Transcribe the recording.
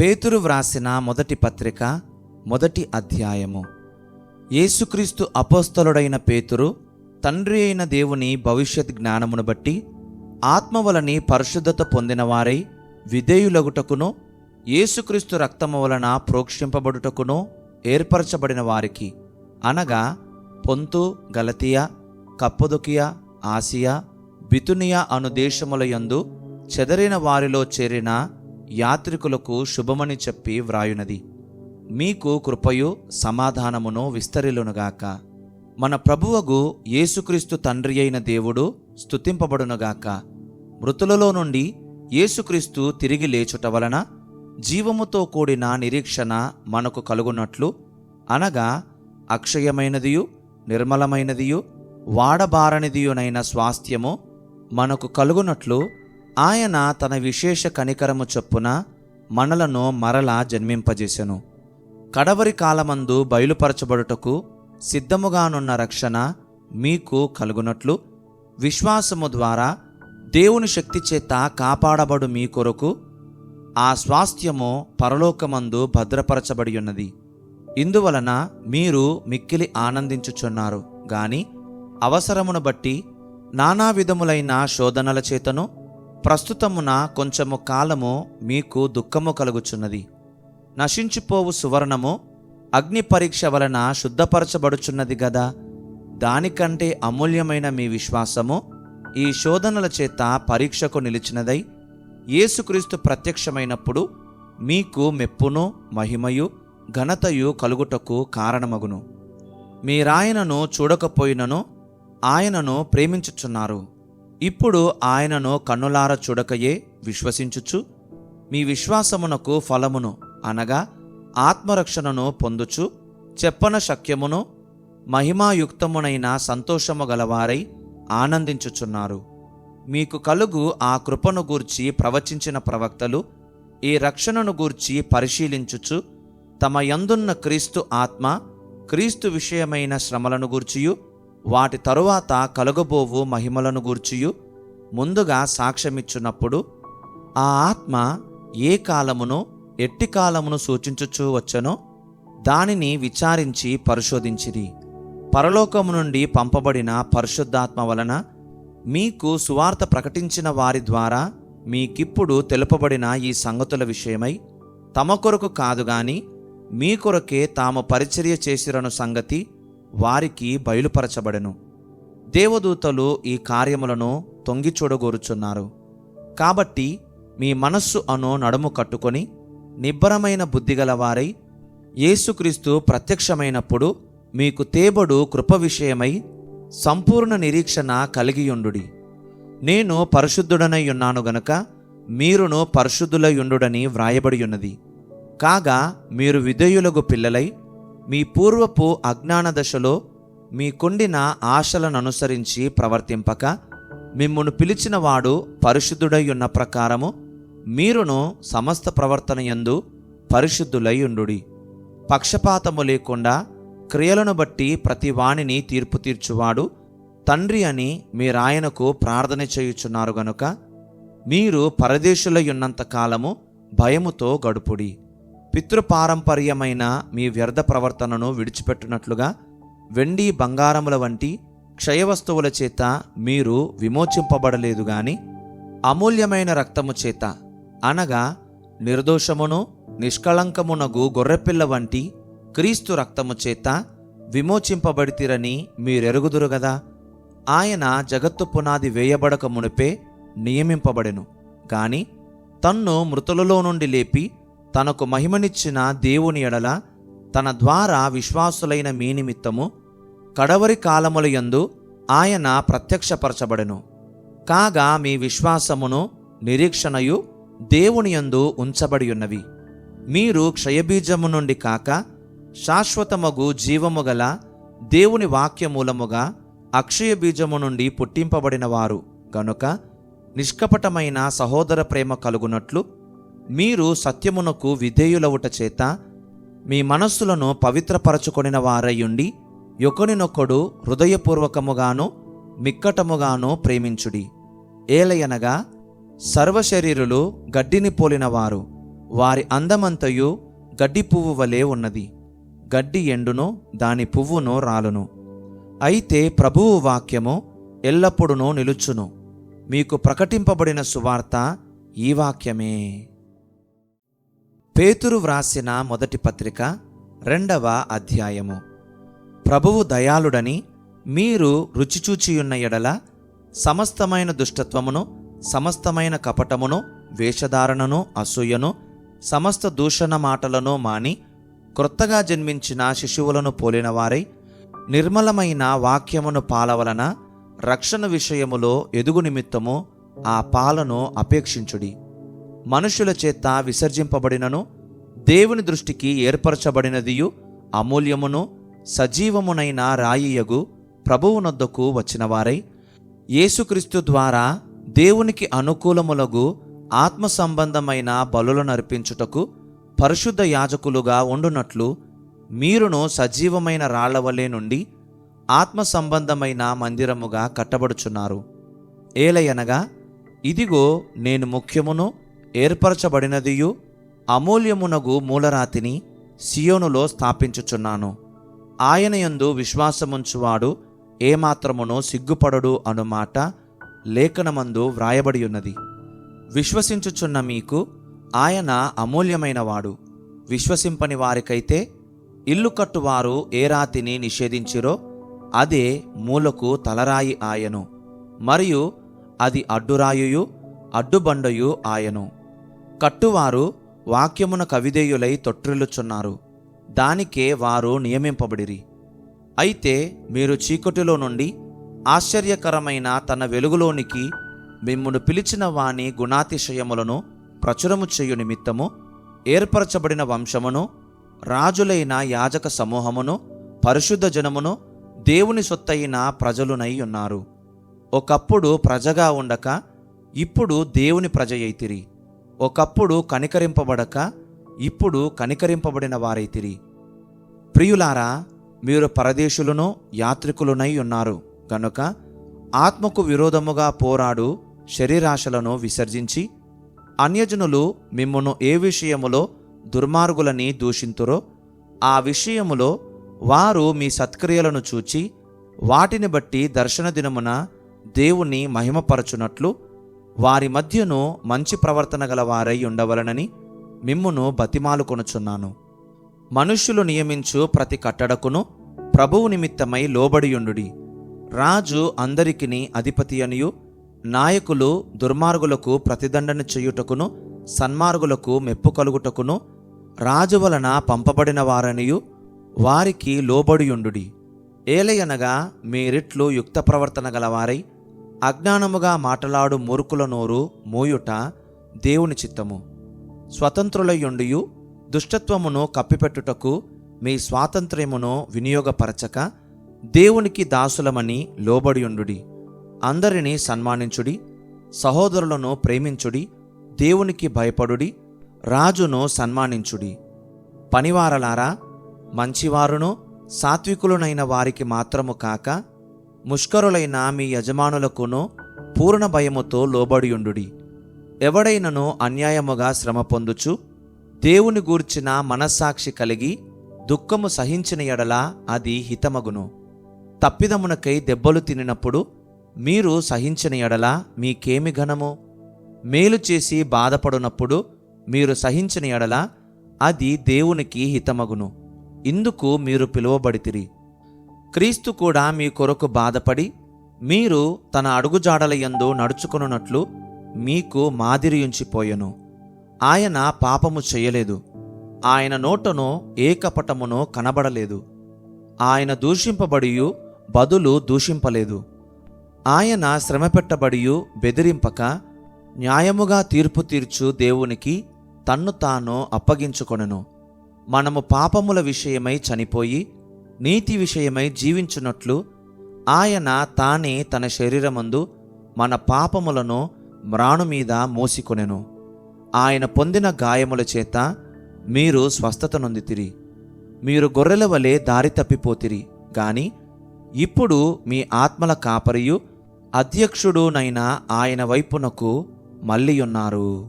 పేతురు వ్రాసిన మొదటి పత్రిక మొదటి అధ్యాయము. యేసుక్రీస్తు అపోస్తలుడైన పేతురు తండ్రి అయిన దేవుని భవిష్యత్ జ్ఞానమును బట్టి ఆత్మవలని పరిశుద్ధత పొందినవారై విధేయులగుటకును యేసుక్రీస్తు రక్తము వలన ప్రోక్షింపబడుటకును ఏర్పరచబడిన వారికి. అనగా పొంతు గలతియా కప్పదొకియా ఆసియా బితునియా అను దేశముల యందు చెదరిన వారిలో చేరిన యాత్రికులకు శుభమని చెప్పి వ్రాయునది. మీకు కృపయు సమాధానమును విస్తరిలునుగాక మన ప్రభువగు యేసుక్రీస్తు తండ్రి అయిన దేవుడు స్థుతింపబడునుగాక మృతులలో నుండి యేసుక్రీస్తు తిరిగి లేచుట వలన జీవముతో కూడిన నిరీక్షణ మనకు కలుగునట్లు అనగా అక్షయమైనదియు నిర్మలమైనదియు వాడబారనిదియునైన స్వాస్థ్యము మనకు కలుగునట్లు ఆయన తన విశేష కనికరము చొప్పున మనలను మరలా జన్మింపజేసెను. కడవరి కాలమందు బయలుపరచబడుటకు సిద్ధముగానున్న రక్షణ మీకు కలుగునట్లు విశ్వాసము ద్వారా దేవుని శక్తి చేత కాపాడబడు మీ కొరకు ఆ స్వాస్థ్యము పరలోకమందు భద్రపరచబడి ఉన్నది ఇందువలన మీరు మిక్కిలి ఆనందించుచున్నారు. గాని అవసరమును బట్టి నానా విధములైన శోధనల చేతను ప్రస్తుతమున కొంచెము కాలము మీకు దుఃఖము కలుగుచున్నది. నశించిపోవు సువర్ణము అగ్ని పరీక్ష వలన శుద్ధపరచబడుచున్నది గదా. దానికంటే అమూల్యమైన మీ విశ్వాసము ఈ శోధనల చేత పరీక్షకు నిలిచినదై యేసుక్రీస్తు ప్రత్యక్షమైనప్పుడు మీకు మెప్పును మహిమయు ఘనతయు కలుగుటకు కారణమగును. మీరాయనను చూడకపోయినను ఆయనను ప్రేమించుచున్నారు. ఇప్పుడు ఆయనను కన్నులార చూడకయే విశ్వసించుచు మీ విశ్వాసమునకు ఫలమును అనగా ఆత్మరక్షణను పొందుచు చెప్పన శక్యమును మహిమాయుక్తమునైన సంతోషము గలవారై ఆనందించుచున్నారు. మీకు కలుగు ఆ కృపను గూర్చి ప్రవచించిన ప్రవక్తలు ఈ రక్షణను గూర్చి పరిశీలించుచు తమ యందున్న క్రీస్తు ఆత్మ క్రీస్తు విషయమైన శ్రమలను గూర్చియు వాటి తరువాత కలుగబోవు మహిమలను గూర్చియు. ముందుగా సాక్ష్యమిచ్చున్నప్పుడు ఆ ఆత్మ ఏ కాలమును ఎట్టి కాలమును సూచించుచూ వచ్చనో దానిని విచారించి పరిశోధించిరి. పరలోకము నుండి పంపబడిన పరిశుద్ధాత్మ వలన మీకు సువార్త ప్రకటించిన వారి ద్వారా మీకిప్పుడు తెలుపబడిన ఈ సంగతుల విషయమై తమ కొరకు కాదు గాని మీ కొరకే తాము పరిచర్య చేసిరను సంగతి వారికి బయలుపరచబడెను. దేవదూతలు ఈ కార్యములను తొంగి చూడగోరుచున్నారు. కాబట్టి మీ మనస్సు అను నడుము కట్టుకొని నిబ్బరమైన బుద్ధిగల వారై యేసుక్రీస్తు ప్రత్యక్షమైనప్పుడు మీకు తేబడు కృప విషయమై సంపూర్ణ నిరీక్షణ కలిగియుండుడి. నేను పరిశుద్ధుడనై ఉన్నాను గనుక మీరును పరిశుద్ధులయుండుడని వ్రాయబడి ఉన్నది కాగా మీరు విధేయులకు పిల్లలై మీ పూర్వపు అజ్ఞాన దశలో మీకుండిన ఆశలను అనుసరించి ప్రవర్తింపక మిమ్మును పిలిచినవాడు పరిశుద్ధుడై ఉన్న ప్రకారము మీరును సమస్త ప్రవర్తన యందు పరిశుద్ధులై ఉండుడి పక్షపాతము లేకుండా క్రియలను బట్టి ప్రతి వాణిని తీర్పు తీర్చువాడు తండ్రి అని మీరాయనకు ప్రార్థన చేయుచున్నారు గనుక మీరు పరదేశులై ఉన్నంత కాలము భయముతో గడుపుడి. పితృపారంపర్యమైన మీ వ్యర్థ ప్రవర్తనను విడిచిపెట్టునట్లుగా వెండి బంగారముల వంటి క్షయవస్తువుల చేత మీరు విమోచింపబడలేదు గాని అమూల్యమైన రక్తము చేత. అనగా నిర్దోషమును నిష్కళంకమునగు గొర్రెపిల్ల వంటి క్రీస్తు రక్తము చేత విమోచింపబడితిరని మీరెరుగుదురు గదా? ఆయన జగత్తు పునాది వేయబడక మునిపే నియమింపబడెను. గాని తన్ను మృతులలో నుండి లేపి తనకు మహిమనిచ్చిన దేవుని ఎడల తన ద్వారా విశ్వాసులైన మీ నిమిత్తము కడవరి కాలముల యందు ఆయన ప్రత్యక్షపరచబడెను. కాగా మీ విశ్వాసమును నిరీక్షణయు దేవుని యందు ఉంచబడి ఉన్నవి మీరు క్షయబీజము నుండి కాక శాశ్వతమగు జీవము గల దేవుని వాక్యమూలముగా అక్షయ బీజము నుండి పుట్టింపబడిన వారు గనుక నిష్కపటమైన సహోదర ప్రేమ కలుగునట్లు మీరు సత్యమునకు విధేయులవుట చేత మీ మనస్సులను పవిత్రపరచుకొనిన వారయ్యుండి ఒకడినొకడు హృదయపూర్వకముగాను మిక్కటముగాను ప్రేమించుడి. ఏలయనగా సర్వశరీరులు గడ్డిని పోలినవారు వారి అందమంతయు గడ్డి పువ్వు వలె ఉన్నది. గడ్డి ఎండును దాని పువ్వును రాలును. అయితే ప్రభువు వాక్యము ఎల్లప్పుడునూ నిలుచును. మీకు ప్రకటింపబడిన సువార్త ఈ వాక్యమే. పేతురు వ్రాసిన మొదటి పత్రిక రెండవ అధ్యాయము. ప్రభువు దయాళుడని మీరు రుచిచూచియున్న ఎడల సమస్తమైన దుష్టత్వమును సమస్తమైన కపటమును వేషధారణను అసూయను సమస్త దూషణ మాటలను మాని క్రొత్తగా జన్మించిన శిశువులను పోలినవారై నిర్మలమైన వాక్యమును పాలవలన రక్షణ విషయములో ఎదుగు నిమిత్తము ఆ పాలను అపేక్షించుడి. మనుషుల చేత విసర్జింపబడినను దేవుని దృష్టికి ఏర్పరచబడినదియు అమూల్యమును సజీవమునైన రాయియగు ప్రభువునొద్దకు వచ్చినవారై యేసుక్రీస్తు ద్వారా దేవునికి అనుకూలములగు ఆత్మ సంబంధమైన బలులను అర్పించుటకు పరిశుద్ధ యాజకులుగా ఉండునట్లు మీరును సజీవమైన రాళ్ళవలే నుండి ఆత్మ సంబంధమైన మందిరముగా కట్టబడుచున్నారు. ఏలయనగా ఇదిగో నేను ముఖ్యమును ఏర్పరచబడినదియు అమూల్యమునగు మూలరాతిని సియోనులో స్థాపించుచున్నాను. ఆయన యందు విశ్వాసముంచువాడు ఏమాత్రమునో సిగ్గుపడడు అనుమాట లేఖనమందు వ్రాయబడి ఉన్నది విశ్వసించుచున్న మీకు ఆయన అమూల్యమైనవాడు. విశ్వసింపని వారికైతే ఇల్లు కట్టువారు ఏ రాతిని నిషేధించిరో అదే మూలకు తలరాయి ఆయను. మరియు అది అడ్డురాయుయు అడ్డుబండయు ఆయను. కట్టువారు వాక్యమున కవిదేయులై తొట్టిల్లుచున్నారు దానికే వారు నియమింపబడిరి. అయితే మీరు చీకటిలో నుండి ఆశ్చర్యకరమైన తన వెలుగులోనికి మిమ్మును పిలిచిన వాని గుణాతిశయములను ప్రచురము చేయు నిమిత్తము ఏర్పరచబడిన వంశమును రాజులైన యాజక సమూహమును పరిశుద్ధ జనమును దేవుని సొత్తైన ప్రజలునై ఉన్నారు. ఒకప్పుడు ప్రజగా ఉండక ఇప్పుడు దేవుని ప్రజయైతిరి. అయితిరి ఒకప్పుడు కనికరింపబడక ఇప్పుడు కనికరింపబడిన వారైతిరి ప్రియులారా మీరు పరదేశులను యాత్రికులునై ఉన్నారు. గనుక ఆత్మకు విరోధముగా పోరాడు శరీరాశలను విసర్జించి అన్యజనులు మిమ్మను ఏ విషయములో దుర్మార్గులని దూషింతురో ఆ విషయములో వారు మీ సత్క్రియలను చూచి వాటిని బట్టి దర్శన దినమున దేవుణ్ణి మహిమపరచునట్లు వారి మధ్యను మంచి ప్రవర్తన గల వారై ఉండవలనని మిమ్మును బతిమాలుకొనుచున్నాను మనుష్యులు నియమించు ప్రతి కట్టడకును ప్రభువు నిమిత్తమై లోబడియుండుడి రాజు అందరికిని అధిపతి అనియు నాయకులు దుర్మార్గులకు ప్రతిదండన చేయుటకును సన్మార్గులకు మెప్పు కలుగుటకును రాజు వలన పంపబడిన వారనియు వారికి లోబడియుండుడి ఏలయనగా మీరిట్లు యుక్త ప్రవర్తన గలవారై అజ్ఞానముగా మాటలాడు మూర్ఖుల నోరు మూయుట దేవుని చిత్తము. స్వతంత్రులయుండియు దుష్టత్వమును కప్పిపెట్టుటకు మీ స్వాతంత్ర్యమును వినియోగపరచక దేవునికి దాసులమని లోబడియుండుడి. అందరినీ సన్మానించుడి సహోదరులను ప్రేమించుడి దేవునికి భయపడుడి రాజును సన్మానించుడి. పనివారలారా మంచివారును సాత్వికులనైన వారికి మాత్రము కాక ముష్కరులైన మీ యజమానులకును పూర్ణ భయముతో లోబడియుండుడి. ఎవడైనను అన్యాయముగా శ్రమ పొందుచు దేవుని గూర్చిన మనస్సాక్షి కలిగి దుఃఖము సహించిన ఎడల అది హితమగును. తప్పిదమునకై దెబ్బలు తినినప్పుడు మీరు సహించిన ఎడల మీకేమి ఘనము? మేలు చేసి బాధపడునప్పుడు మీరు సహించిన ఎడల అది దేవునికి హితమగును. ఇందుకు మీరు పిలువబడితిరి. క్రీస్తు కూడా మీ కొరకు బాధపడి మీరు తన అడుగుజాడలయందు నడుచుకొనున్నట్లు మీకు మాదిరియుంచిపోయెను. ఆయన పాపము చేయలేదు. ఆయన నోటను ఏ కపటమునో కనబడలేదు. ఆయన దూషింపబడియు బదులు దూషింపలేదు. ఆయన శ్రమపెట్టబడియు బెదిరింపక న్యాయముగా తీర్పు తీర్చు దేవునికి తన్ను తాను అప్పగించుకొనెను. మనము పాపముల విషయమై చనిపోయి నీతి విషయమై జీవించున్నట్లు ఆయన తానే తన శరీరమందు మన పాపములను మ్రాణు మీద మోసికొనెను. ఆయన పొందిన గాయముల చేత మీరు స్వస్థత నొందితిరి. మీరు గొర్రెల వలె దారి తప్పిపోతిరి. గాని ఇప్పుడు మీ ఆత్మల కాపరియు అధ్యక్షుడునైన ఆయన వైపునకు మళ్ళీయున్నారు.